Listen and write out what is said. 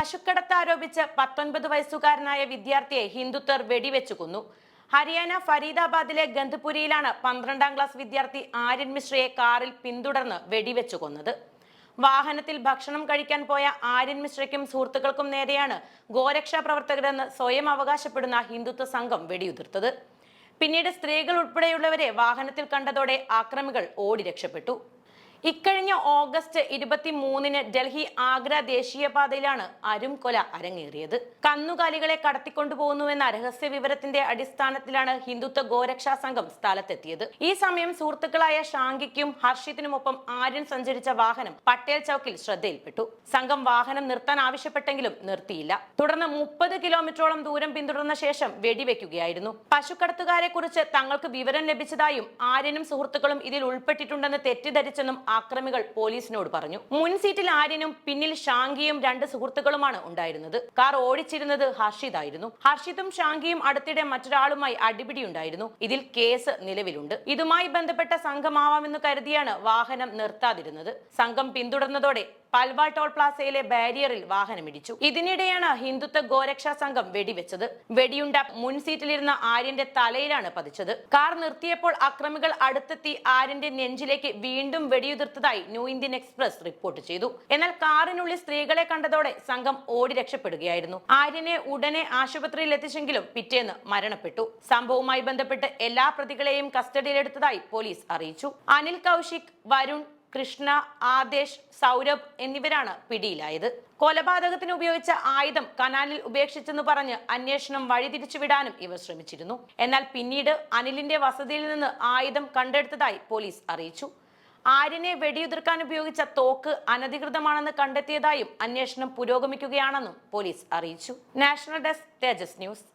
പശുക്കടത്ത് ആരോപിച്ച് പത്തൊൻപത് വയസ്സുകാരനായ വിദ്യാർത്ഥിയെ ഹിന്ദുത്വർ വെടിവെച്ചു കൊന്നു. ഹരിയാന ഫരീദാബാദിലെ ഗന്ധപുരിയിലാണ് പന്ത്രണ്ടാം ക്ലാസ് വിദ്യാർത്ഥി ആര്യൻ മിശ്രയെ കാറിൽ പിന്തുടർന്ന് വെടിവെച്ചു കൊന്നത്. വാഹനത്തിൽ ഭക്ഷണം കഴിക്കാൻ പോയ ആര്യൻ മിശ്രയ്ക്കും സുഹൃത്തുക്കൾക്കും നേരെയാണ് ഗോരക്ഷാ പ്രവർത്തകരെന്ന് സ്വയം അവകാശപ്പെടുന്ന ഹിന്ദുത്വ സംഘം വെടിയുതിർത്തത്. പിന്നീട് സ്ത്രീകൾ ഉൾപ്പെടെയുള്ളവരെ വാഹനത്തിൽ കണ്ടതോടെ ആക്രമികൾ ഓടി രക്ഷപ്പെട്ടു. ഇക്കഴിഞ്ഞ ഓഗസ്റ്റ് ഇരുപത്തി മൂന്നിന് ഡൽഹി ആഗ്ര ദേശീയപാതയിലാണ് അരും കൊല അരങ്ങേറിയത്. കന്നുകാലികളെ കടത്തിക്കൊണ്ടുപോകുന്നുവെന്ന രഹസ്യ വിവരത്തിന്റെ അടിസ്ഥാനത്തിലാണ് ഹിന്ദുത്വ ഗോരക്ഷാ സംഘം സ്ഥലത്തെത്തിയത്. ഈ സമയം സുഹൃത്തുക്കളായ ഷാങ്കിക്കും ഹർഷിത്തിനുമൊപ്പം ആര്യൻ സഞ്ചരിച്ച വാഹനം പട്ടേൽ ചൌക്കിൽ ശ്രദ്ധയിൽപ്പെട്ടു. സംഘം വാഹനം നിർത്താൻ ആവശ്യപ്പെട്ടെങ്കിലും നിർത്തിയില്ല. തുടർന്ന് മുപ്പത് കിലോമീറ്ററോളം ദൂരം പിന്തുടർന്ന ശേഷം വെടിവെക്കുകയായിരുന്നു. പശുക്കടത്തുകാരെ കുറിച്ച് തങ്ങൾക്ക് വിവരം ലഭിച്ചതായും ആര്യനും സുഹൃത്തുക്കളും ഇതിൽ ഉൾപ്പെട്ടിട്ടുണ്ടെന്ന് തെറ്റിദ്ധരിച്ചെന്നും ആക്രമികൾ പോലീസിനോട് പറഞ്ഞു. മുൻ സീറ്റിൽ ആര്യനും പിന്നിൽ ഷാങ്കിയും രണ്ട് സുഹൃത്തുക്കളുമാണ് ഉണ്ടായിരുന്നത്. കാർ ഓടിച്ചിരുന്നത് ഹർഷിതായിരുന്നു. ഹർഷിതും ഷാങ്കിയും അടുത്തിടെ മറ്റൊരാളുമായി അടിപിടിയുണ്ടായിരുന്നു ഇതിൽ കേസ് നിലവിലുണ്ട്. ഇതുമായി ബന്ധപ്പെട്ട സംഘമാവാമെന്ന് കരുതിയാണ് വാഹനം നിർത്താതിരുന്നത്. സംഘം പിന്തുടർന്നതോടെ പൽവാൾ ടോൾ പ്ലാസയിലെ ബാരിയറിൽ വാഹനം ഇടിച്ചു ഇതിനിടെയാണ് ഹിന്ദുത്വ ഗോരക്ഷാ സംഘം വെടിവെച്ചത്. വെടിയുണ്ട മുൻ സീറ്റിലിരുന്ന ആര്യന്റെ തലയിലാണ് പതിച്ചത്. കാർ നിർത്തിയപ്പോൾ അക്രമികൾ അടുത്തെത്തി ആര്യന്റെ നെഞ്ചിലേക്ക് വീണ്ടും വെടിയുതിർത്തതായി ന്യൂ ഇന്ത്യൻ എക്സ്പ്രസ് റിപ്പോർട്ട് ചെയ്തു. എന്നാൽ കാറിനുള്ളിൽ സ്ത്രീകളെ കണ്ടതോടെ സംഘം ഓടി രക്ഷപ്പെടുകയായിരുന്നു. ആര്യനെ ഉടനെ ആശുപത്രിയിൽ എത്തിച്ചെങ്കിലും പിറ്റേന്ന് മരണപ്പെട്ടു. സംഭവവുമായി ബന്ധപ്പെട്ട് എല്ലാ പ്രതികളെയും കസ്റ്റഡിയിലെടുത്തതായി പോലീസ് അറിയിച്ചു. അനിൽ കൗശിക് വരുൺ കൃഷ്ണ ആദേശ് സൗരഭ് എന്നിവരാണ് പിടിയിലായത്. കൊലപാതകത്തിന് ഉപയോഗിച്ച ആയുധം കനാലിൽ ഉപേക്ഷിച്ചെന്ന് പറഞ്ഞ് അന്വേഷണം വഴിതിരിച്ചുവിടാനും ഇവർ ശ്രമിച്ചിരുന്നു. എന്നാൽ പിന്നീട് അനിലിന്റെ വസതിയിൽ നിന്ന് ആയുധം കണ്ടെടുത്തതായി പോലീസ് അറിയിച്ചു. ആര്യനെ വെടിയുതിർക്കാൻ ഉപയോഗിച്ച തോക്ക് അനധികൃതമാണെന്ന് കണ്ടെത്തിയതായും അന്വേഷണം പുരോഗമിക്കുകയാണെന്നും പോലീസ് അറിയിച്ചു. National desk Tejas news.